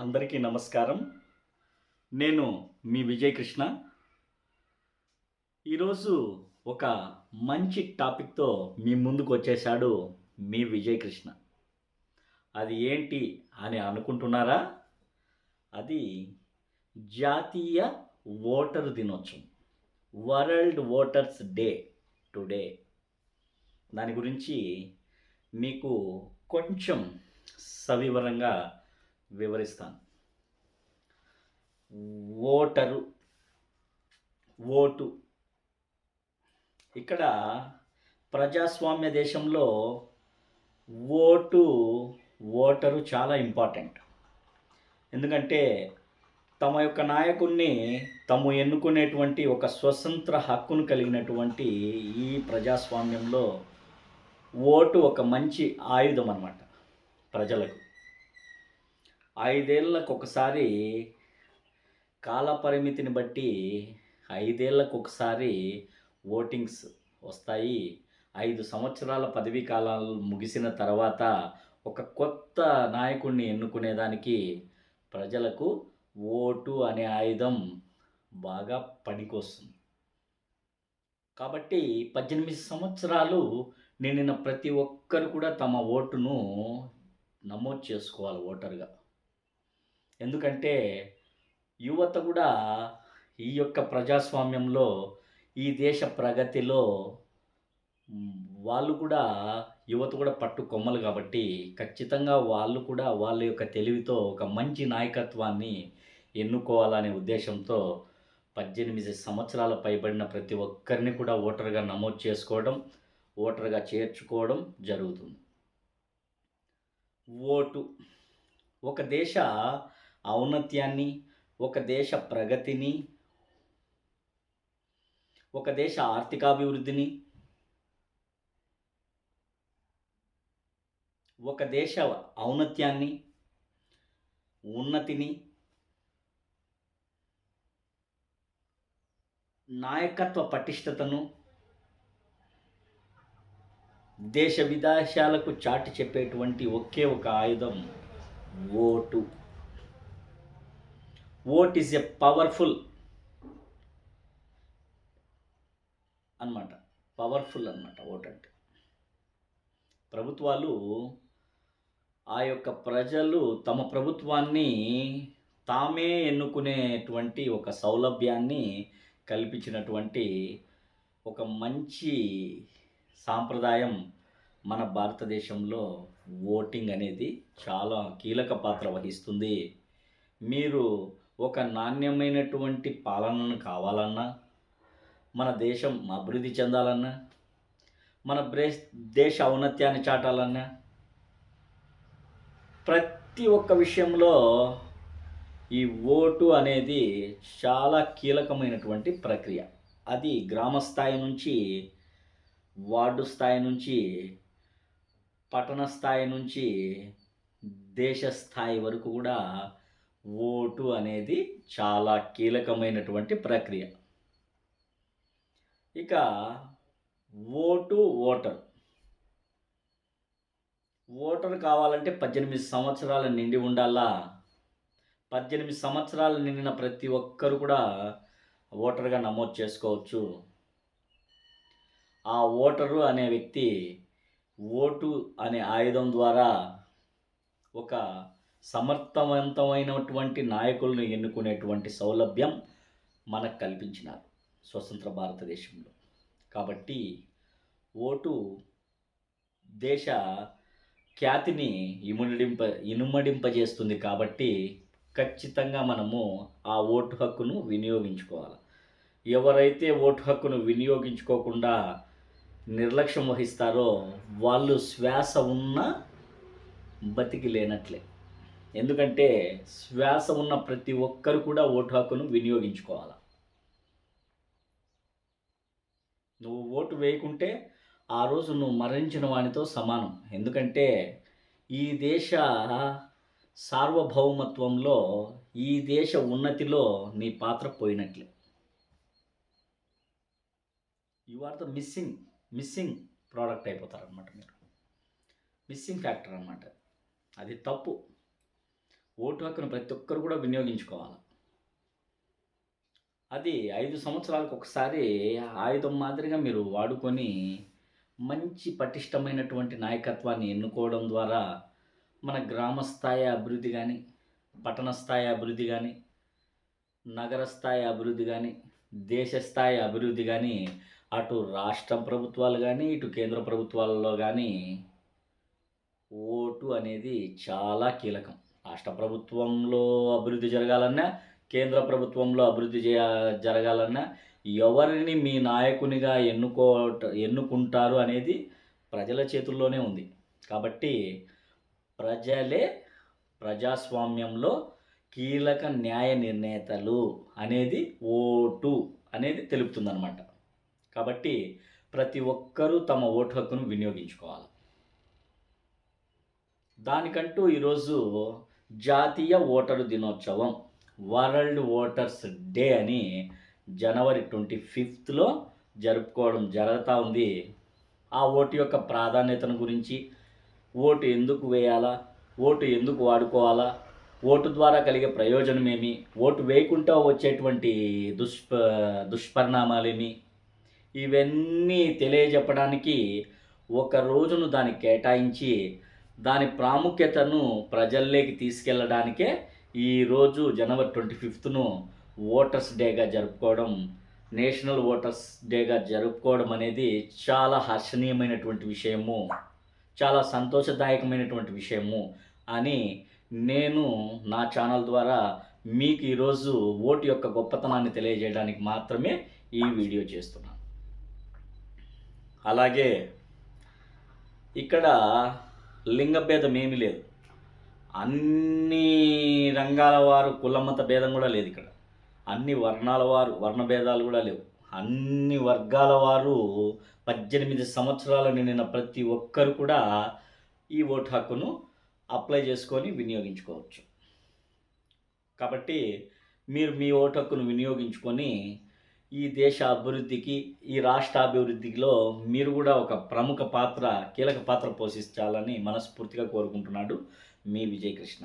అందరికీ నమస్కారం. నేను మీ విజయ్ కృష్ణ. ఈరోజు ఒక మంచి టాపిక్తో మీ ముందుకు వచ్చేసాడు మీ విజయ్ కృష్ణ. అది ఏంటి అని అనుకుంటున్నారా? అది జాతీయ ఓటరు దినోత్సవం. World voters day today. దాని గురించి మీకు కొంచెం సవివరంగా వివరిస్తాను. Voter vote. ఇక్కడ ప్రజాస్వామ్య దేశంలో ఓటు ఓటరు చాలా ఇంపార్టెంట్. ఎందుకంటే తమ యొక్క నాయకుణ్ణి తాము ఎన్నుకునేటువంటి ఒక స్వతంత్ర హక్కును కలిగినటువంటి ఈ ప్రజాస్వామ్యంలో ఓటు ఒక మంచి ఆయుధం అన్నమాట ప్రజలకు. ఐదేళ్ళకు ఒకసారి కాల పరిమితిని బట్టి ఐదేళ్ళకు ఒకసారి ఓటింగ్స్ వస్తాయి. ఐదు సంవత్సరాల పదవీ కాలాలు ముగిసిన తర్వాత ఒక కొత్త నాయకుడిని ఎన్నుకునేదానికి ప్రజలకు ఓటు అనే ఆయుధం బాగా పనికొస్తుంది. కాబట్టి పద్దెనిమిది సంవత్సరాలు నిండిన ప్రతి ఒక్కరు కూడా తమ ఓటును నమోదు చేసుకోవాలి ఓటర్గా. ఎందుకంటే యువత కూడా ఈ యొక్క ప్రజాస్వామ్యంలో ఈ దేశ ప్రగతిలో వాళ్ళు కూడా యువత కూడా పట్టు కొమ్మలు కాబట్టి ఖచ్చితంగా వాళ్ళు కూడా వాళ్ళ యొక్క తెలివితో ఒక మంచి నాయకత్వాన్ని ఎన్నుకోవాలనే ఉద్దేశంతో పద్దెనిమిది సంవత్సరాల పైబడిన ప్రతి ఒక్కరిని కూడా ఓటర్గా నమోదు చేసుకోవడం ఓటర్గా చేర్చుకోవడం జరుగుతుంది. ఓటు ఒక దేశ ఔన్నత్యాన్ని ఒక దేశ ప్రగతిని ఒక దేశ ఆర్థికాభివృద్ధిని ఒక దేశ ఔన్నత్యాన్ని ఉన్నతిని నాయకత్వ పటిష్టతను దేశ విదేశాలకు చాటి చెప్పేటువంటి ఒకే ఒక ఆయుధం vote. Vote is a powerful అన్నమాట. పవర్ఫుల్ అన్నమాట ఓట్ అంటే. ప్రభుత్వాలు ఆ యొక్క ప్రజలు తమ ప్రభుత్వాన్ని తామే ఎన్నుకునేటువంటి ఒక సౌలభ్యాన్ని కల్పించినటువంటి ఒక మంచి సాంప్రదాయం మన భారతదేశంలో ఓటింగ్ అనేది చాలా కీలక పాత్ర వహిస్తుంది. మీరు ఒక నాణ్యమైనటువంటి పాలనను కావాలన్నా మన దేశం అభివృద్ధి చెందాలన్నా మన బ్రే దేశ ఔన్నత్యాన్ని చాటాలన్నా ప్రతి ఒక్క విషయంలో ఈ ఓటు అనేది చాలా కీలకమైనటువంటి ప్రక్రియ. అది గ్రామ స్థాయి నుంచి వార్డు స్థాయి నుంచి పట్టణ స్థాయి నుంచి దేశ స్థాయి వరకు కూడా ఓటు అనేది చాలా కీలకమైనటువంటి ప్రక్రియ. ఇక ఓటు ఓటర్. ఓటర్ కావాలంటే పద్దెనిమిది సంవత్సరాల నిండి ఉండాలా? పద్దెనిమిది సంవత్సరాలు నిండిన ప్రతి ఒక్కరు కూడా ఓటర్గా నమోదు చేసుకోవచ్చు. ఆ ఓటరు అనే వ్యక్తి ఓటు అనే ఆయుధం ద్వారా ఒక సమర్థవంతమైనటువంటి నాయకులను ఎన్నుకునేటువంటి సౌలభ్యం మనకు కల్పించినారు స్వతంత్ర భారతదేశంలో. కాబట్టి ఓటు దేశ ఖ్యాతిని ఇముడింప ఇనుమడింపజేస్తుంది కాబట్టి ఖచ్చితంగా మనము ఆ ఓటు హక్కును వినియోగించుకోవాలి. ఎవరైతే ఓటు హక్కును వినియోగించుకోకుండా నిర్లక్ష్యం వహిస్తారో వాళ్ళు శ్వాస ఉన్న బతికి లేనట్లే ఎందుకంటే శ్వాస ఉన్న ప్రతి ఒక్కరు కూడా ఓటు హక్కును వినియోగించుకోవాలి? నువ్వు ఓటు వేయకుంటే ఆ రోజు నువ్వు మరణించిన వానితో సమానం. ఎందుకంటే ఈ దేశ సార్వభౌమత్వంలో ఈ దేశ ఉన్నతిలో నీ పాత్ర పోయినట్లే. You are the missing missing product అయిపోతారనమాట మీరు. మిస్సింగ్ ఫ్యాక్టర్ అనమాట అది తప్పు. ఓటు హక్కును ప్రతి ఒక్కరు కూడా వినియోగించుకోవాలి. అది ఐదు సంవత్సరాలకు ఒకసారి ఆయుధం మాదిరిగా మీరు వాడుకొని మంచి పటిష్టమైనటువంటి నాయకత్వాన్ని ఎన్నుకోవడం ద్వారా మన గ్రామ స్థాయి అభివృద్ధి కానీ పట్టణ స్థాయి అభివృద్ధి కానీ నగర స్థాయి అభివృద్ధి కానీ దేశ స్థాయి అభివృద్ధి కానీ అటు రాష్ట్ర ప్రభుత్వాలు కానీ ఇటు కేంద్ర ప్రభుత్వాలలో కానీ ఓటు అనేది చాలా కీలకం. రాష్ట్ర ప్రభుత్వంలో అభివృద్ధి జరగాలన్నా కేంద్ర ప్రభుత్వంలో అభివృద్ధి చేయ జరగాలన్నా ఎవరిని మీ నాయకునిగా ఎన్నుకో ఎన్నుకుంటారు అనేది ప్రజల చేతుల్లోనే ఉంది. కాబట్టి ప్రజలే ప్రజాస్వామ్యంలో కీలక న్యాయ నిర్ణేతలు అనేది ఓటు అనేది తెలుపుతుందన్నమాట. కాబట్టి ప్రతి ఒక్కరూ తమ ఓటు హక్కును వినియోగించుకోవాలి. దానికంటూ ఈరోజు జాతీయ ఓటరు దినోత్సవం వరల్డ్ ఓటర్స్ డే అని జనవరి ట్వంటీ ఫిఫ్త్లో జరుపుకోవడం జరుగుతూ ఉంది. ఆ ఓటు యొక్క ప్రాధాన్యతను గురించి ఓటు ఎందుకు వేయాలా ఓటు ఎందుకు వాడుకోవాలా ఓటు ద్వారా కలిగే ప్రయోజనం ఏమి ఓటు వేయకుండా వచ్చేటువంటి దుష్ప దుష్పరిణామాలేమి ఇవన్నీ తెలియజెప్పడానికి ఒక రోజును దానికి కేటాయించి దాని ప్రాముఖ్యతను ప్రజల్లోకి తీసుకెళ్ళడానికే ఈరోజు జనవరి ట్వంటీ ఫిఫ్త్ను ఓటర్స్ డేగా జరుపుకోవడం నేషనల్ ఓటర్స్ డేగా జరుపుకోవడం అనేది చాలా హర్షణీయమైనటువంటి విషయము చాలా సంతోషదాయకమైనటువంటి విషయము అని నేను నా ఛానల్ ద్వారా మీకు ఈరోజు ఓటు యొక్క గొప్పతనాన్ని తెలియజేయడానికి మాత్రమే ఈ వీడియో చేస్తున్నాను. అలాగే ఇక్కడ లింగభేదం ఏమీ లేదు. అన్ని రంగాల వారు కులమత భేదం కూడా లేదు ఇక్కడ. అన్ని వర్ణాల వారు వర్ణ భేదాలు కూడా లేవు. అన్ని వర్గాల వారు పద్దెనిమిది సంవత్సరాలు నిండిన ప్రతి ఒక్కరు కూడా ఈ ఓటు హక్కును అప్లై చేసుకొని వినియోగించుకోవచ్చు. కాబట్టి మీరు మీ ఓటు హక్కును వినియోగించుకొని ఈ దేశ అభివృద్ధికి ఈ రాష్ట్ర అభివృద్ధిలో మీరు కూడా ఒక ప్రముఖ పాత్ర కీలక పాత్ర పోషించాలని మనస్ఫూర్తిగా కోరుకుంటున్నాడు మీ విజయకృష్ణ.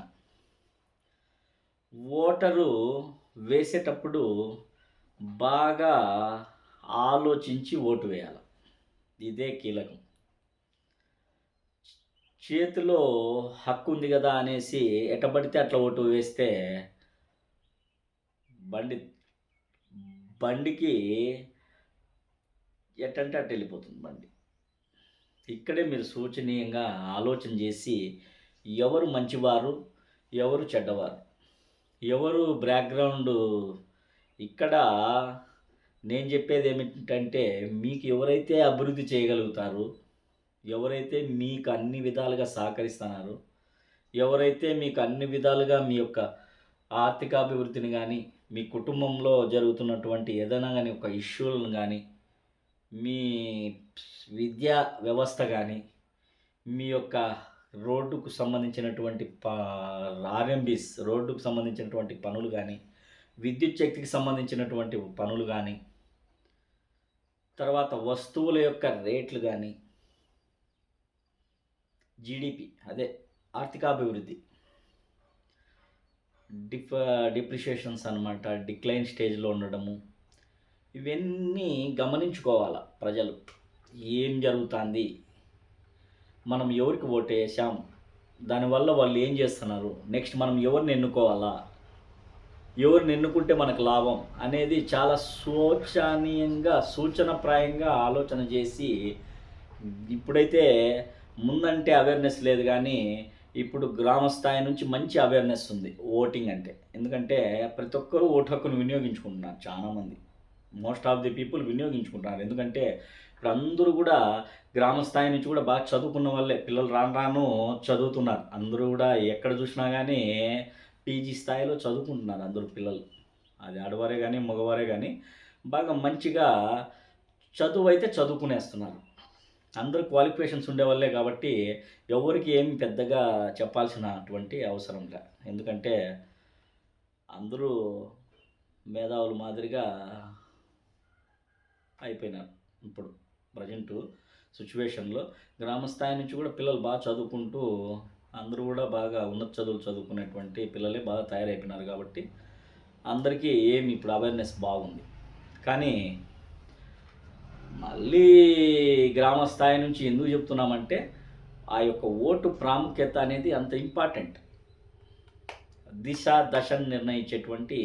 ఓటరు వేసేటప్పుడు బాగా ఆలోచించి ఓటు వేయాలి. ఇదే కీలకం. చేతిలో హక్కు ఉంది కదా అనేసి ఎటబడితే అట్లా ఓటు వేస్తే బండి బండికి ఎట్టంటే అట్ట వెళ్ళిపోతుంది బండి. ఇక్కడే మీరు సూచనీయంగా ఆలోచన చేసి ఎవరు మంచివారు ఎవరు చెడ్డవారు? ఎవరు బ్యాక్గ్రౌండ్? ఇక్కడ నేను చెప్పేది ఏమిటంటే మీకు ఎవరైతే అభివృద్ధి చేయగలుగుతారు ఎవరైతే మీకు అన్ని విధాలుగా సహకరిస్తున్నారు ఎవరైతే మీకు అన్ని విధాలుగా మీ యొక్క ఆర్థికాభివృద్ధిని కానీ మీ కుటుంబంలో జరుగుతున్నటువంటి ఏదైనా కానీ ఒక ఇష్యూలను కానీ మీ విద్యా వ్యవస్థ కానీ మీ యొక్క రోడ్డుకు సంబంధించినటువంటి ప ఆర్ఎంబీస్ రోడ్డుకు సంబంధించినటువంటి పనులు కానీ విద్యుత్ శక్తికి సంబంధించినటువంటి పనులు కానీ తర్వాత వస్తువుల యొక్క రేట్లు కానీ జీడిపి అదే ఆర్థికాభివృద్ధి. డిఫ డిప్రిషియేషన్స్ అనమాట డిక్లైన్ స్టేజ్లో ఉండడము. ఇవన్నీ గమనించుకోవాలి ప్రజలు. ఏం జరుగుతుంది? మనం ఎవరికి ఓటు వేసాం దానివల్ల వాళ్ళు ఏం చేస్తున్నారు? నెక్స్ట్ మనం ఎవరిని ఎన్నుకోవాలా? ఎవరిని ఎన్నుకుంటే మనకు లాభం? అనేది చాలా శోచనీయంగా సూచనప్రాయంగా ఆలోచన చేసి ఇప్పుడైతే ముందంటే అవేర్నెస్ లేదు కానీ ఇప్పుడు గ్రామ స్థాయి నుంచి మంచి అవేర్నెస్ ఉంది. ఓటింగ్ అంటే. ఎందుకంటే ప్రతి ఒక్కరూ ఓటు హక్కును వినియోగించుకుంటున్నారు చాలామంది. మోస్ట్ ఆఫ్ ది పీపుల్ వినియోగించుకుంటున్నారు. ఎందుకంటే ఇప్పుడు అందరూ కూడా గ్రామ స్థాయి నుంచి కూడా బాగా చదువుకున్న వాళ్ళే. పిల్లలు రాను రాను చదువుతున్నారు. అందరూ కూడా ఎక్కడ చూసినా కానీ పీజీ స్థాయిలో చదువుకుంటున్నారు అందరూ పిల్లలు. అది ఆడవారే కానీ మగవారే కానీ బాగా మంచిగా చదువు అయితే చదువుకునేస్తున్నారు. అందరూ క్వాలిఫికేషన్స్ ఉండేవాళ్ళే కాబట్టి ఎవరికి ఏమి పెద్దగా చెప్పాల్సినటువంటి అవసరం లే. ఎందుకంటే అందరూ మేధావుల మాదిరిగా అయిపోయినారు ఇప్పుడు ప్రజెంట్ సిచ్యువేషన్లో గ్రామ స్థాయి నుంచి కూడా పిల్లలు బాగా చదువుకుంటూ అందరూ కూడా బాగా ఉన్నత చదువులు చదువుకునేటువంటి పిల్లలే బాగా తయారైపోయినారు కాబట్టి అందరికీ ఏమి ఇప్పుడు అవేర్నెస్ బాగుంది. కానీ మళ్ళీ గ్రామ స్థాయి నుంచి ఎందుకు చెప్తున్నామంటే ఆ యొక్క ఓటు ప్రాముఖ్యత అనేది అంత ఇంపార్టెంట్. దిశ దశను నిర్ణయించేటువంటి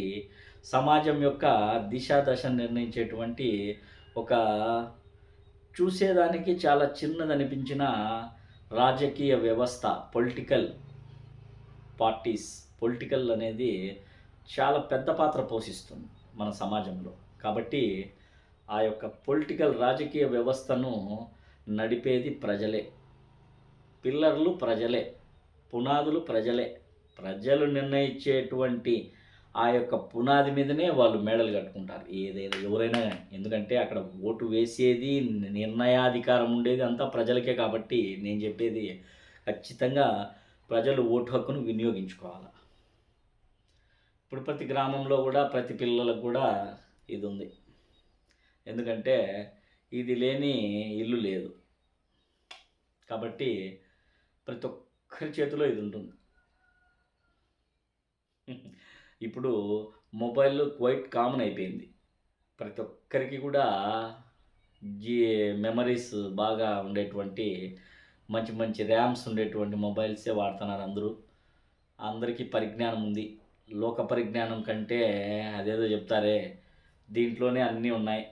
సమాజం యొక్క దిశ దశను నిర్ణయించేటువంటి ఒక చూసేదానికి చాలా చిన్నదనిపించిన రాజకీయ వ్యవస్థ పొలిటికల్ పార్టీస్ పొలిటికల్ అనేది చాలా పెద్ద పాత్ర పోషిస్తుంది మన సమాజంలో. కాబట్టి ఆ యొక్క పొలిటికల్ రాజకీయ వ్యవస్థను నడిపేది ప్రజలే. పిల్లర్లు ప్రజలే పునాదులు ప్రజలే. ప్రజలు నిర్ణయించేటువంటి ఆ యొక్క పునాది మీదనే వాళ్ళు మేడలు కట్టుకుంటారు. ఏదైనా ఎవరైనా కానీ. ఎందుకంటే అక్కడ ఓటు వేసేది నిర్ణయాధికారం ఉండేది అంతా ప్రజలకే కాబట్టి నేను చెప్పేది ఖచ్చితంగా ప్రజలు ఓటు హక్కును వినియోగించుకోవాలి. ఇప్పుడు ప్రతి గ్రామంలో కూడా ప్రతి పిల్లలకు కూడా ఇది ఉంది. ఎందుకంటే ఇది లేని ఇల్లు లేదు. కాబట్టి ప్రతి ఒక్కరి చేతిలో ఇది ఉంటుంది. ఇప్పుడు మొబైల్ క్వైట్ కామన్ అయిపోయింది. ప్రతి ఒక్కరికి కూడా జీ మెమరీస్ బాగా ఉండేటువంటి మంచి మంచి ర్యామ్స్ ఉండేటువంటి మొబైల్సే వాడుతున్నారు అందరూ. అందరికీ పరిజ్ఞానం ఉంది. లోక పరిజ్ఞానం కంటే అదేదో చెప్తారే దీంట్లోనే అన్నీ ఉన్నాయి.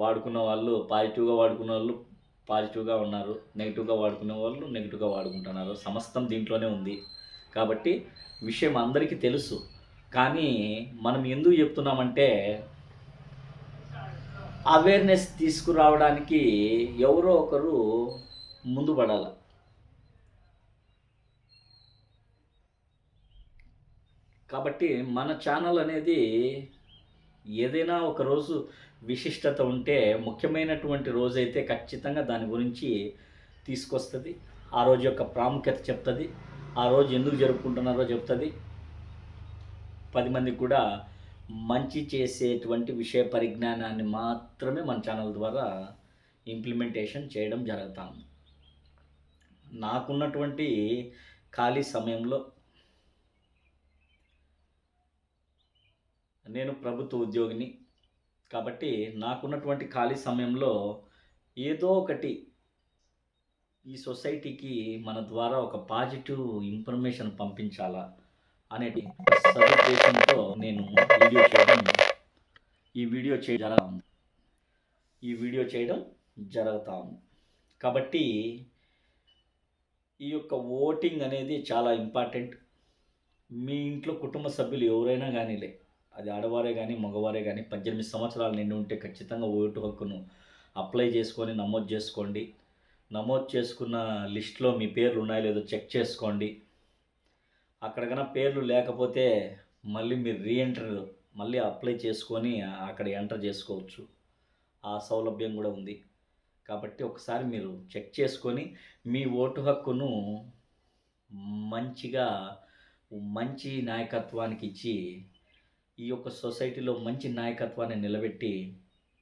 వాడుకున్న వాళ్ళు పాజిటివ్గా వాడుకున్న వాళ్ళు పాజిటివ్గా ఉన్నారు నెగిటివ్గా వాడుకునే వాళ్ళు నెగిటివ్గా వాడుకుంటున్నారు. సమస్తం దీంట్లోనే ఉంది. కాబట్టి విషయం అందరికీ తెలుసు. కానీ మనం ఎందుకు చెప్తున్నామంటే అవేర్నెస్ తీసుకురావడానికి ఎవరో ఒకరు ముందు పడాలి. కాబట్టి మన ఛానల్ అనేది ఏదైనా ఒక రోజు విశిష్టత ఉంటే ముఖ్యమైనటువంటి రోజైతే ఖచ్చితంగా దాని గురించి తీసుకొస్తుంది. ఆ రోజు యొక్క ప్రాముఖ్యత చెప్తుంది. ఆ రోజు ఎందుకు జరుపుకుంటున్నారో చెప్తుంది. పది మందికి కూడా మంచి చేసేటువంటి విషయ పరిజ్ఞానాన్ని మాత్రమే మన ఛానల్ ద్వారా ఇంప్లిమెంటేషన్ చేయడం జరుగుతాం నాకున్నటువంటి ఖాళీ సమయంలో నేను ప్రభుత్వ ఉద్యోగిని కాబట్టి నాకున్నటువంటి ఖాళీ సమయంలో ఏదో ఒకటి ఈ సొసైటీకి మన ద్వారా ఒక పాజిటివ్ ఇన్ఫర్మేషన్ పంపించాలా అనే సదుద్దేశంతో నేను వీడియో చేయడం ఈ వీడియో చేయడం ఈ వీడియో చేయడం జరుగుతా ఉంది. కాబట్టి ఈ యొక్క ఓటింగ్ అనేది చాలా ఇంపార్టెంట్. మీ ఇంట్లో కుటుంబ సభ్యులు ఎవరైనా కానీలే అది ఆడవారే కానీ మగవారే కానీ పద్దెనిమిది సంవత్సరాలు నిండి ఉంటే ఖచ్చితంగా ఓటు హక్కును అప్లై చేసుకొని నమోదు చేసుకోండి. నమోదు చేసుకున్న లిస్ట్లో మీ పేర్లు ఉన్నాయో లేదో చెక్ చేసుకోండి. అక్కడ కన్నా పేర్లు లేకపోతే మళ్ళీ మీరు రీఎంటర్ మళ్ళీ అప్లై చేసుకొని అక్కడ ఎంటర్ చేసుకోవచ్చు. ఆ సౌలభ్యం కూడా ఉంది. కాబట్టి ఒకసారి మీరు చెక్ చేసుకొని మీ ఓటు హక్కును మంచిగా మంచి నాయకత్వానికి ఇచ్చి ఈ యొక్క సొసైటీలో మంచి నాయకత్వాన్ని నిలబెట్టి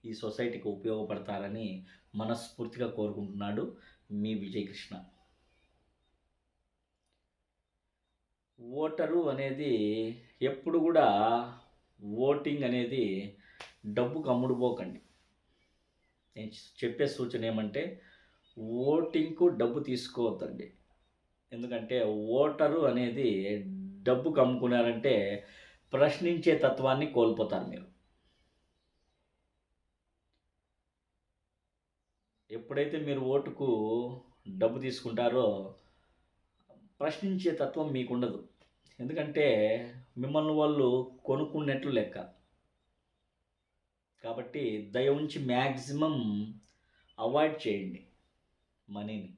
ఈ సొసైటీకి ఉపయోగపడతారని మనస్ఫూర్తిగా కోరుకుంటున్నాడు మీ విజయకృష్ణ. ఓటరు అనేది ఎప్పుడు కూడా ఓటింగ్ అనేది డబ్బుకు అమ్ముడుపోకండి. నేను చెప్పే సూచన ఏమంటే ఓటింగ్కు డబ్బు తీసుకోవద్దండి. ఎందుకంటే ఓటరు అనేది డబ్బుకు అమ్ముకున్నారంటే ప్రశ్నించే తత్వాన్ని కోల్పోతారు మీరు. ఎప్పుడైతే మీరు ఓటుకు డబ్బు తీసుకుంటారో ప్రశ్నించే తత్వం మీకు ఉండదు ఎందుకంటే మిమ్మల్ని వాళ్ళు కొనుక్కున్నట్లు లెక్క. కాబట్టి దయ ఉంచి మ్యాక్సిమం అవాయిడ్ చేయండి మనీని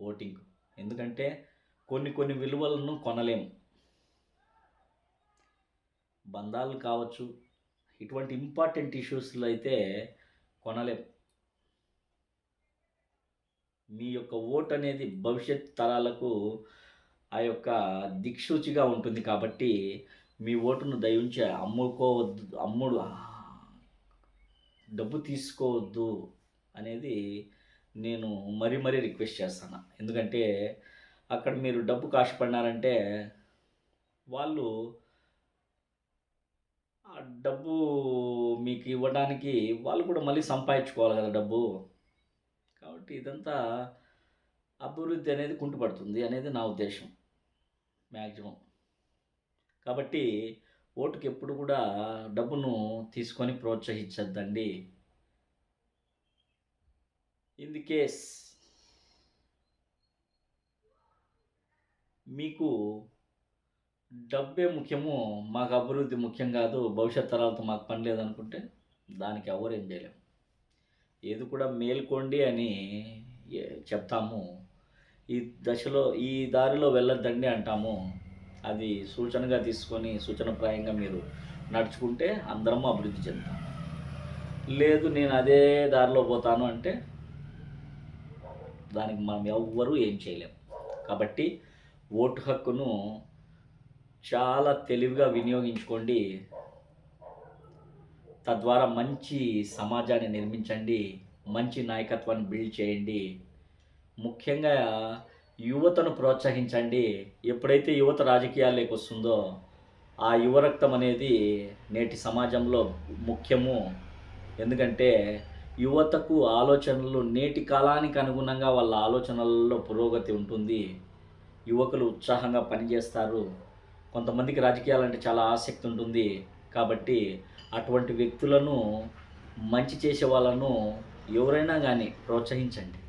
ఓటింగ్. ఎందుకంటే కొన్ని కొన్ని విలువలను కొనలేము. బంధాలు కావచ్చు ఇటువంటి ఇంపార్టెంట్ ఇష్యూస్లో అయితే కొనలేం. మీ యొక్క ఓట్ అనేది భవిష్యత్ తరాలకు ఆ యొక్క దిక్సూచిగా ఉంటుంది కాబట్టి మీ ఓటును దయించి అమ్ముకోవద్దు అమ్ముడు డబ్బు తీసుకోవద్దు అనేది నేను మరీ మరీ రిక్వెస్ట్ చేస్తాను. ఎందుకంటే అక్కడ మీరు డబ్బు కాశపడినారంటే వాళ్ళు డబ్బు మీకు ఇవ్వడానికి వాళ్ళు కూడా మళ్ళీ సంపాదించుకోవాలి కదా డబ్బు. కాబట్టి ఇదంతా అభివృద్ధి అనేది కుంటుపడుతుంది అనేది నా ఉద్దేశం. మ్యాక్సిమం కాబట్టి ఓటుకి ఎప్పుడు కూడా డబ్బును తీసుకొని ప్రోత్సహించద్దండి. ఇన్ ది కేస్ మీకు డబ్బే ముఖ్యము మాకు అభివృద్ధి ముఖ్యం కాదు భవిష్యత్ తరాలతో మాకు పని లేదనుకుంటే దానికి ఎవరేం ఏం చేయలేము ఏది కూడా మేల్కోండి అని చెప్తాము. ఈ దశలో ఈ దారిలో వెళ్ళొద్దండి అంటాము. అది సూచనగా తీసుకొని సూచనప్రాయంగా మీరు నడుచుకుంటే అందరము అభివృద్ధి చెందుతాం లేదు నేను అదే దారిలో పోతాను అంటే దానికి మనం ఎవ్వరూ ఏం చేయలేం. కాబట్టి ఓటు హక్కును చాలా తెలివిగా వినియోగించుకోండి. తద్వారా మంచి సమాజాన్ని నిర్మించండి. మంచి నాయకత్వాన్ని బిల్డ్ చేయండి. ముఖ్యంగా యువతను ప్రోత్సహించండి. ఎప్పుడైతే యువత రాజకీయాల్లోకి వస్తుందో ఆ యువరక్తం అనేది నేటి సమాజంలో ముఖ్యము. ఎందుకంటే యువతకు ఆలోచనలు నేటి కాలానికి అనుగుణంగా వాళ్ళ ఆలోచనలలో పురోగతి ఉంటుంది. యువకులు ఉత్సాహంగా పనిచేస్తారు. కొంతమందికి రాజకీయాలంటే చాలా ఆసక్తి ఉంటుంది. కాబట్టి అటువంటి వ్యక్తులను మంచి చేసే వాళ్ళను ఎవరైనా కానీ ప్రోత్సహించండి.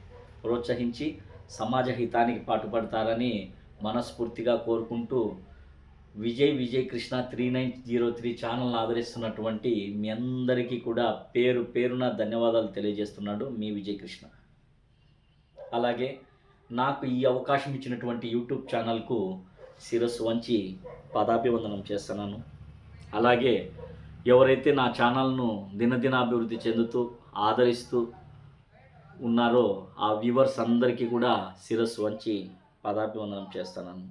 ప్రోత్సహించి సమాజ హితానికి పాటుపడతారని మనస్ఫూర్తిగా కోరుకుంటూ Vijay Vijay Krishna three nine zero three ఛానల్ని ఆదరిస్తున్నటువంటి మీ అందరికీ కూడా పేరు పేరున ధన్యవాదాలు తెలియజేస్తున్నాడు మీ విజయ్ కృష్ణ. అలాగే నాకు ఈ అవకాశం ఇచ్చినటువంటి యూట్యూబ్ ఛానల్కు శిరస్సు వంచి పదాభివందనం చేస్తున్నాను. అలాగే ఎవరైతే నా ఛానల్ను దినదిన అభివృద్ధి చెందుతూ ఆదరిస్తూ ఉన్నారో ఆ వ్యూవర్స్ అందరికీ కూడా శిరస్సు వంచి పదాభివందనం చేస్తున్నాను.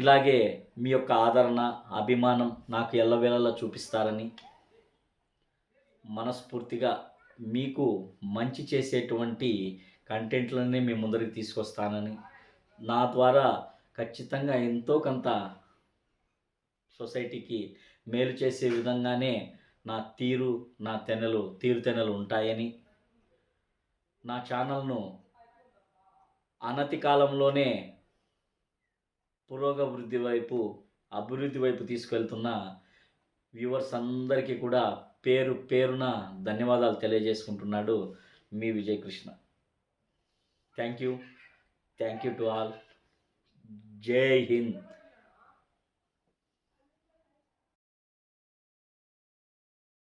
ఇలాగే మీ యొక్క ఆదరణ అభిమానం నాకు ఎల్లవేళలా చూపిస్తారని మనస్ఫూర్తిగా మీకు మంచి చేసేటువంటి కంటెంట్లనే మీ ముందరికి తీసుకొస్తానని నా ద్వారా ఖచ్చితంగా ఎంతో కొంత సొసైటీకి మేలు చేసే విధంగానే నా తీరు నా తెనలు తీరు తెనలు ఉంటాయని నా ఛానల్ను అనతి కాలంలోనే పురోగవృద్ధి వైపు అభివృద్ధి వైపు తీసుకెళ్తున్న వ్యూవర్స్ అందరికీ కూడా పేరు పేరున ధన్యవాదాలు తెలియజేసుకుంటున్నాడు మీ Vijayakrishna. Thank you thank you to all Jai Hind